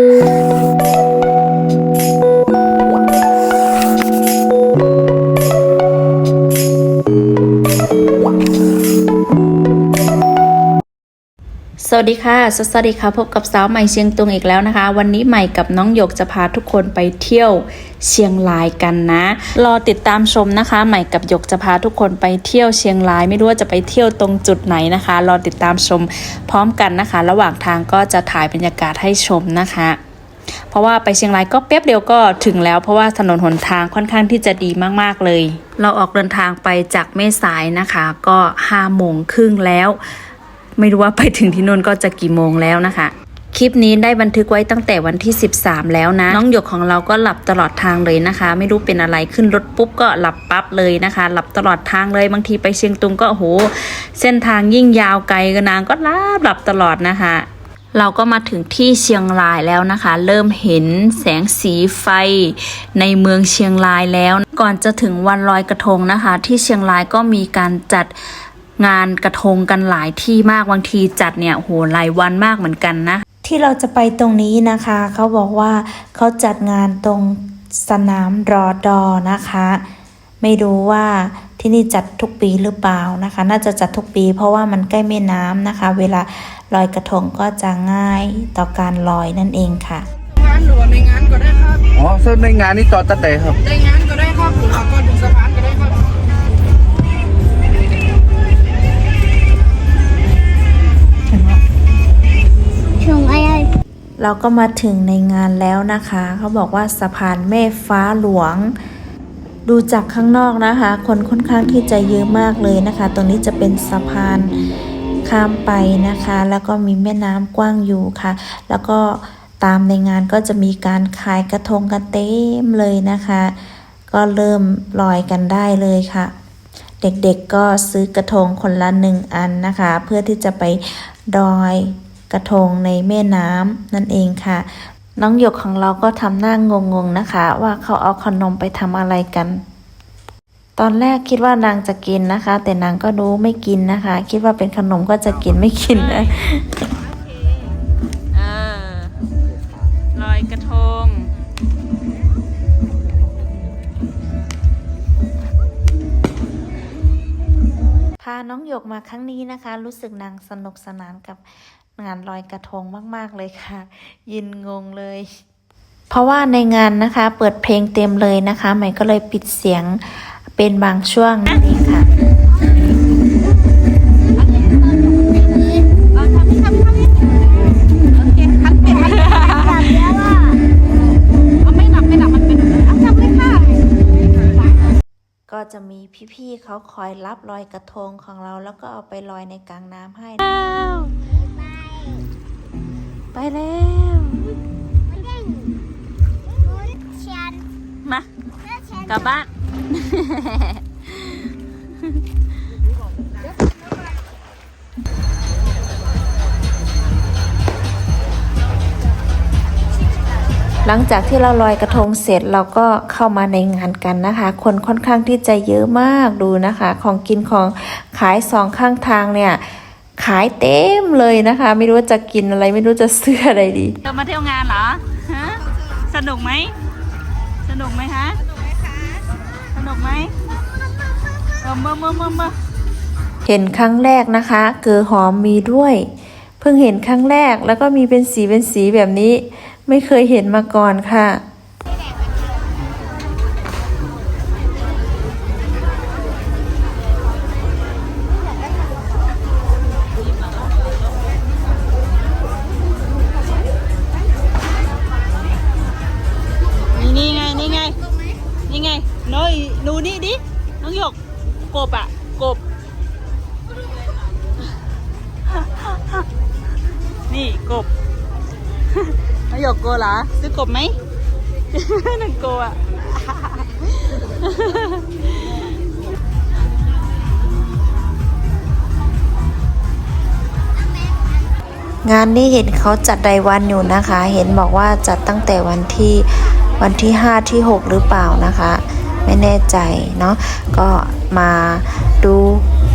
ส วัสดีค่ะ สวัสดีค่ะ พบกับสาวใหม่เชียงตุงอีกแล้วนะคะ วันนี้ใหม่กับน้องหยกจะพาทุกคนไปเที่ยวเชียงรายกันนะ รอติดตามชมนะคะ ใหม่กับหยกจะพาทุกคนไปเที่ยวเชียงราย ไม่รู้ว่าจะไปเที่ยวตรงจุดไหนนะคะ รอติดตามชมพร้อมกันนะคะ ระหว่างทางก็จะถ่ายบรรยากาศให้ชมนะคะ เพราะว่าไปเชียงรายก็แป๊บเดียวก็ถึงแล้ว เพราะว่าถนนหนทางค่อนข้างที่จะดีมากๆเลย เราออกเดินทางไปจากแม่สายนะคะ ก็ห้าโมงครึ่งแล้ว ไม่รู้ว่าไปถึงที่นนก็จะกี่โมงแล้วนะคะ คลิปนี้ได้บันทึกไว้ตั้งแต่วันที่ 13 แล้วนะ น้องหยกของเราก็หลับตลอดทางเลยนะคะ ไม่รู้เป็นอะไรขึ้นรถปุ๊บก็หลับปั๊บเลยนะคะ หลับตลอดทางเลยบางทีไปเชียงตุงก็โอ้โหเส้นทางยิ่งยาวไกลก็นางก็หลับหลับตลอดนะคะเราก็มาถึงที่เชียงรายแล้วนะคะ เริ่มเห็นแสงสีไฟในเมืองเชียงรายแล้ว ก่อนจะถึงวันลอยกระทงนะคะ ที่เชียงรายก็มีการจัด งานกระทงกันหลายที่มากบางทีจัดเนี่ยโอ้โหหลายวันมากเหมือนกันนะ ที่เราจะไปตรงนี้นะคะ เขาบอกว่าเขาจัดงานตรงสนามรอดอนะคะ ไม่รู้ว่าที่นี่จัดทุกปีหรือเปล่านะคะ น่าจะจัดทุกปี เพราะว่ามันใกล้แม่น้ำนะคะ เวลาลอยกระทงก็จะง่ายต่อการลอยนั่นเองค่ะ งานหรือว่าในงานก็ได้ครับ อ๋อซึ่งในงานนี้จอดตั้งแต่ครับ ในงานก็ได้ครับหรือว่าก่อนถึงสะพาน เราก็มาถึงในงานแล้วนะคะ เขาบอกว่าสะพานแม่ฟ้าหลวง ดูจากข้างนอกนะคะ คนค่อนข้างที่จะเยอะมากเลยนะคะ ตรงนี้จะเป็นสะพานข้ามไปนะคะ แล้วก็มีแม่น้ำกว้างอยู่ค่ะ แล้วก็ตามในงานก็จะมีการขายกระทงกันเต็มเลยนะคะ ก็เริ่มลอยกันได้เลยค่ะ เด็กๆก็ซื้อกระทงคนละหนึ่งอันนะคะ เพื่อที่จะไปดอย กระทงในแม่น้ำนั่นเองค่ะ น้องหยกของเราก็ทำหน้างงๆนะคะ ว่าเขาเอาขนมไปทำอะไรกัน ตอนแรกคิดว่านางจะกินนะคะ แต่นางก็รู้ไม่กินนะคะ คิดว่าเป็นขนมก็จะกินไม่กินนะเออลอยกระทงพาน้องหยกมาครั้งนี้นะคะ รู้สึกนางสนุกสนานกับ งานลอยกระทงมาก ๆ เลยค่ะ ยินงงเลย เพราะว่าในงานนะคะ เปิดเพลงเต็มเลยนะคะใหม่ก็เลยปิดเสียงเป็นบางช่วงนั่นเองค่ะก็จะมีพี่ๆเขาคอยรับลอยกระทงของเราแล้วก็เอาไปลอยในกลางน้ำให้ แล้วมากลับบ้าน หลังจากที่เราลอยกระทงเสร็จเราก็เข้ามาในงานกันนะคะ คนค่อนข้างที่จะเยอะมากดูนะคะ ของกินของขายสองข้างทางเนี่ย ขายเต็มเลยนะคะ ไม่รู้ว่าจะกินอะไรไม่รู้จะซื้ออะไรดีเรามาเที่ยวงานเหรอฮะสนุกไหมสนุกไหมคะสนุกไหมเออเมื่อเมื่อเมื่อเมื่อเห็นครั้งแรกนะคะ เกือหอมมีด้วย เพิ่งเห็นครั้งแรกแล้วก็มีเป็นสีเป็นสีแบบนี้ ไม่เคยเห็นมาก่อนค่ะ นี่นี่ไง นี่ไง นี่ไงน้อยดูนี่ดิ น้องหยก กบอะ กบ นี่กบ น้องหยกโกลัวเหรอ ซื้อกบไหมนังโกลัวอะ งานนี้เห็นเขาจัดรายวันอยู่นะคะ เห็นบอกว่าจัดตั้งแต่วันที่ วันที่ 5 ที่ 6 หรือเปล่านะคะ ไม่แน่ใจเนาะก็มาดู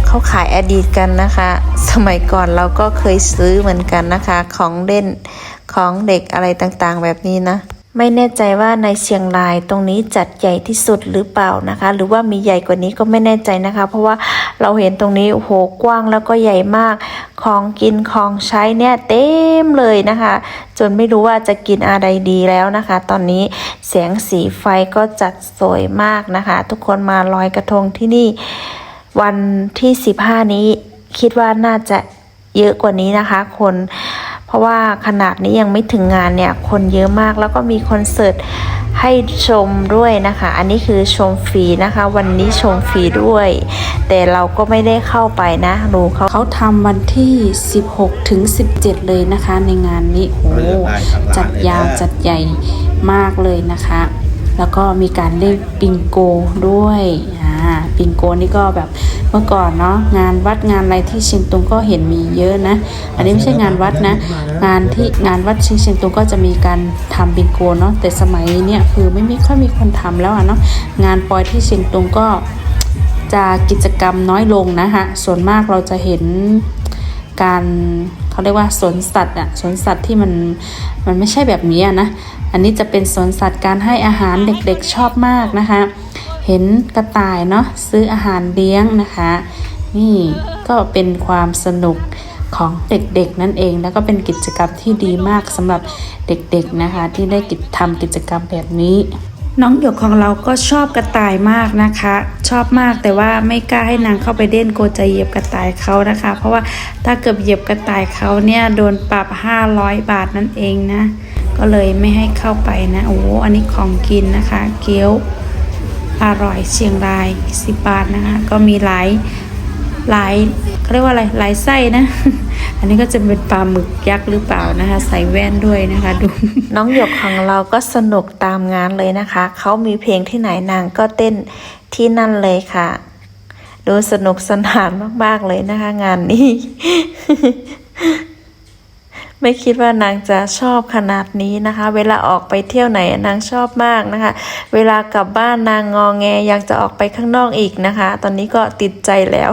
เขาขายอดีตกันนะคะ สมัยก่อนเราก็เคยซื้อเหมือนกันนะคะ ของเล่นขของเด็กอะไรต่างๆแบบนี้นะ ไม่แน่ใจว่าในเชียงรายตรงนี้จัดใหญ่ที่สุดหรือเปล่านะคะ หรือว่ามีใหญ่กว่านี้ก็ไม่แน่ใจนะคะ เพราะว่าเราเห็นตรงนี้โอ้โหกว้างแล้วก็ใหญ่มาก ของกินของใช้เนี่ยเต็มเลยนะคะ จนไม่รู้ว่าจะกินอะไรดีแล้วนะคะ ตอนนี้แสงสีไฟก็จัดสวยมากนะคะ ทุกคนมาลอยกระทงที่นี่ วันที่ 15 นี้คิดว่าน่าจะเยอะกว่านี้นะคะ คน ราะว่าขนาดนี้ยังไม่ถึงงานเนี่ยคนเยอะมากแล้วก็มีคอนเสิร์ตให้ชมด้วยนะคะ อันนี้คือชมฟรีนะคะ วันนี้ชมฟรีด้วย แต่เราก็ไม่ได้เข้าไปนะดูเขาเขาทำวันที่ 16 ถึง 17 เลยนะคะ ในงานนี้โอ้โหจัดยาวจัดใหญ่มากเลยนะคะ แล้วก็มีการเล่นปิงโกด้วยอ่าปิงโกนี่ก็แบบเมื่อก่อนเนาะงานวัดงานอะไรที่เชียงตุงก็เห็นมีเยอะนะ อันนี้ไม่ใช่งานวัดนะ งานที่งานวัดเชียงเชียงตุงก็จะมีการทำปิงโกเนาะแต่สมัยเนี้ยคือไม่มีค่อยมีคนทำแล้วอะเนาะงานปอยที่เชียงตุงก็จะกิจกรรมน้อยลงนะคะส่วนมากเราจะเห็นการ เขาเรียกว่าสวนสัตว์อะสวนสัตว์ที่มันมันไม่ใช่แบบนี้อะนะอันนี้จะเป็นสวนสัตว์การให้อาหารเด็กๆชอบมากนะคะ เห็นกระต่ายเนาะซื้ออาหารเลี้ยงนะคะ นี่ก็เป็นความสนุกของเด็กๆนั่นเอง แล้วก็เป็นกิจกรรมที่ดีมากสำหรับเด็กๆนะคะ ที่ได้กิจทำกิจกรรมแบบนี้ น้องหยกของเราก็ชอบกระต่ายมากนะคะ ชอบมากแต่ว่าไม่กล้าให้นางเข้าไปเด่นโกจะเหยียบกระต่ายเขานะคะ เพราะว่าถ้าเกิดเหยียบกระต่ายเขาเนี่ยโดนปรับ 500 บาทนั่นเองนะ ก็เลยไม่ให้เข้าไปนะโอ้อันนี้ของกินนะคะ เกี๊ยวอร่อยเชียงราย10บาทนะคะ ก็มีหลาย หลายเขาเรียกว่าอะไรหลายไส้นะ อันนี้ก็จะเป็นปลาหมึกยักษ์หรือเปล่านะคะ ใส่แว่นด้วยนะคะดูน้องหยกของเราก็สนุกตามงานเลยนะคะ เขามีเพลงที่ไหนนางก็เต้นที่นั่นเลยค่ะ ดูสนุกสนานมากๆเลยนะคะ งานนี้ ไม่คิดว่านางจะชอบขนาดนี้นะคะ เวลาออกไปเที่ยวไหนนางชอบมากนะคะ เวลากลับบ้านนางงอแงอยากจะออกไปข้างนอกอีกนะคะ ตอนนี้ก็ติดใจแล้ว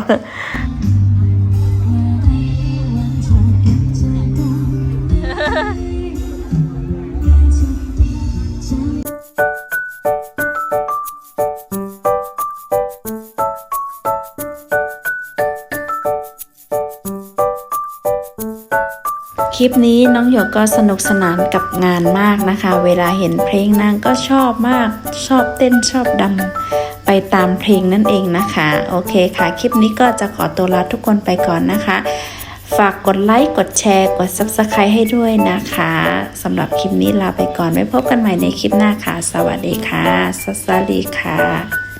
ลิปนี้น้องหยกก็สนุกสนานกับงานมากนะคะ เวลาเห็นเพลงนางก็ชอบมาก ชอบเต้นชอบดำไปตามเพลงนั่นเองนะคะ โอเคค่ะ คลิปนี้ก็จะขอตัวลาทุกคนไปก่อนนะคะ ฝากกดไลค์ กดแชร์ กด Subscribe ให้ด้วยนะคะสำหรับคลิปนี้ลาไปก่อนไว้พบกันใหม่ในคลิปหน้าค่ะ สวัสดีค่ะสวัสดีค่ะ